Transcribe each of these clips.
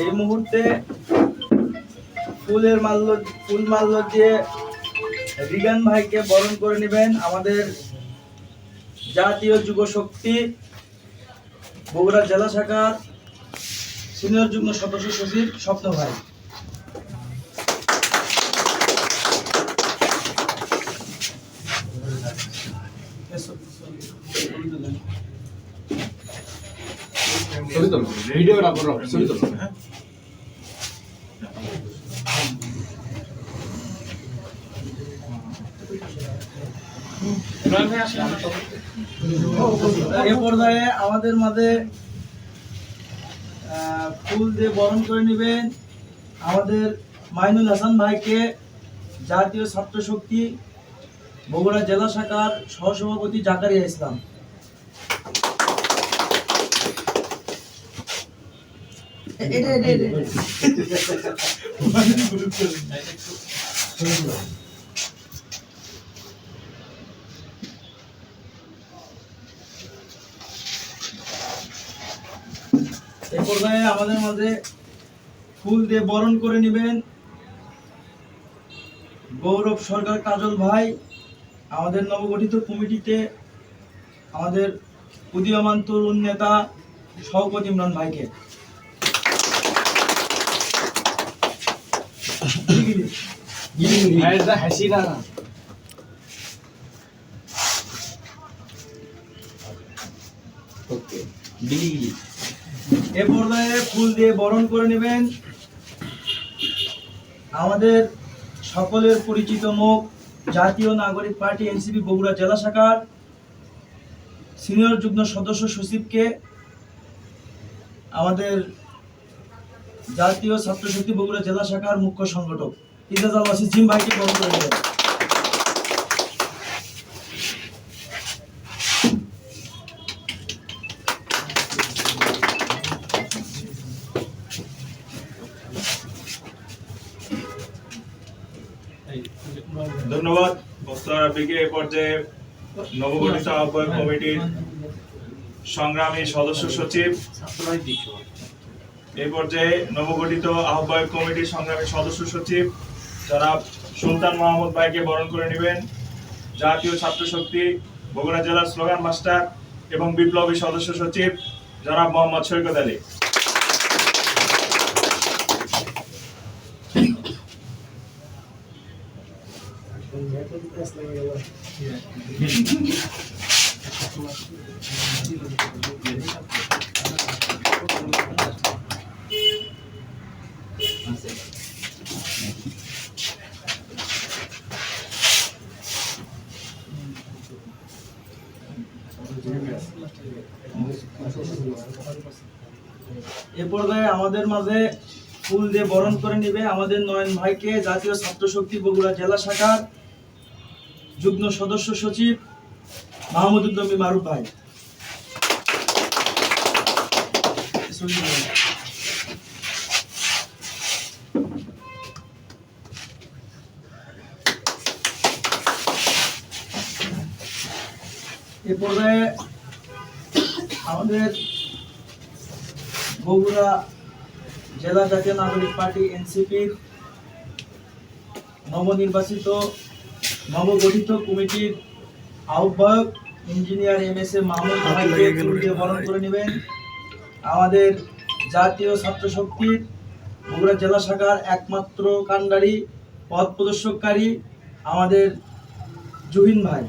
এই মুহূর্তে ফুলের মাল্য, ফুল মাল্য দিয়ে রিগান ভাইকে বরণ করে নেবেন আমাদের জাতীয় যুব শক্তি, বগুড়া জেলা শাখার সিনিয়র যুগ্ম সদস্য সচিব স্বপ্ন ভাই। পর্যায়ে আমাদের মাঝে ফুল দিয়ে বরণ করে নেবেন আমাদের মাইনুল হাসান ভাইকে জাতীয় ছাত্র শক্তি বগুড়া জেলা শাখার সহসভাপতি জাকারিয়া ইসলাম। এ পর্যায়ে আমাদের মাঝে ফুল দিয়ে বরণ করে নেবেন গৌরব সরকার কাজল ভাই, আমাদের নবগঠিত কমিটিতে আমাদের উদীয়মান তরুণ নেতা শওকত ইমরান ভাইকে। ফুল দিয়ে বরণ করে নেবেন আমাদের সকলের পরিচিত মুখ, জাতীয় নাগরিক পার্টি, এনসিপি, বগুড়া জেলা শাখার সিনিয়র যুগ্ম সদস্য সচিবকে আমাদের জাতীয় ছাত্র শক্তি বগুড়া জেলা শাখার মুখ্য সংগঠক। ভাইকে নেবেন ধন্যবাদ। রাব্বিকে এ পর্যায়ে নবগঠিত আহ্বায়ক কমিটির সংগ্রামী সদস্য সচিব। এই পর্যায়ে নবগঠিত আহ্বায়ক কমিটির সংগ্রামী সদস্য সচিব জনাব সুলতান মাহমুদ ভাইকে বরণ করে নেবেন। জাতীয় ছাত্র শক্তি, বগুড়া জেলার স্লোগান মাস্টার এবং বিপ্লবী সদস্য সচিব জনাব মোহাম্মদ সৈকত আলী। এ পর্যায়ে আমাদের মাঝে ফুল দিয়ে বরণ করে নেবে আমাদের নয়ন ভাইকে, জাতীয় ছাত্র শক্তি বগুড়া জেলা শাখার যুগ্ম সদস্য সচিব মাহমুদুল নবী মারুফ ভাই। এ পর্যায়ে আমাদের বগুড়া জেলা জাতীয় নাগরিক পার্টি এনসিপির নবনির্বাচিত নবগঠিত কমিটির আহ্বায়ক engineer M S A Mahmud ভাইকে বরণ করে নেবেন। আমাদের জাতীয় ছাত্র শক্তির বগুড়া জেলা শাখার একমাত্র কাণ্ডারি পথ প্রদর্শককারী আমাদের জুহিন ভাই।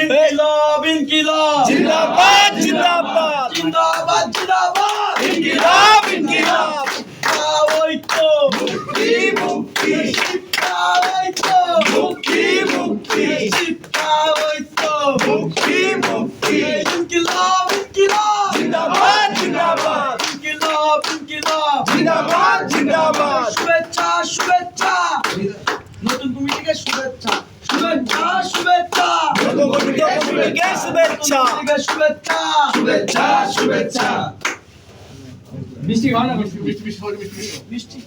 ইনকিলাব ইনকিলাব। জিন্দাবাদ জিন্দাবাদ। জিন্দাবাদ জিন্দাবাদ। কমিটিকে শুভেচ্ছা। শুভেচ্ছা। শুভেচ্ছা শুভেচ্ছা। মিষ্টি খাওয়া মিষ্টি মিষ্টি মিষ্টি মিষ্টি। মিষ্টি।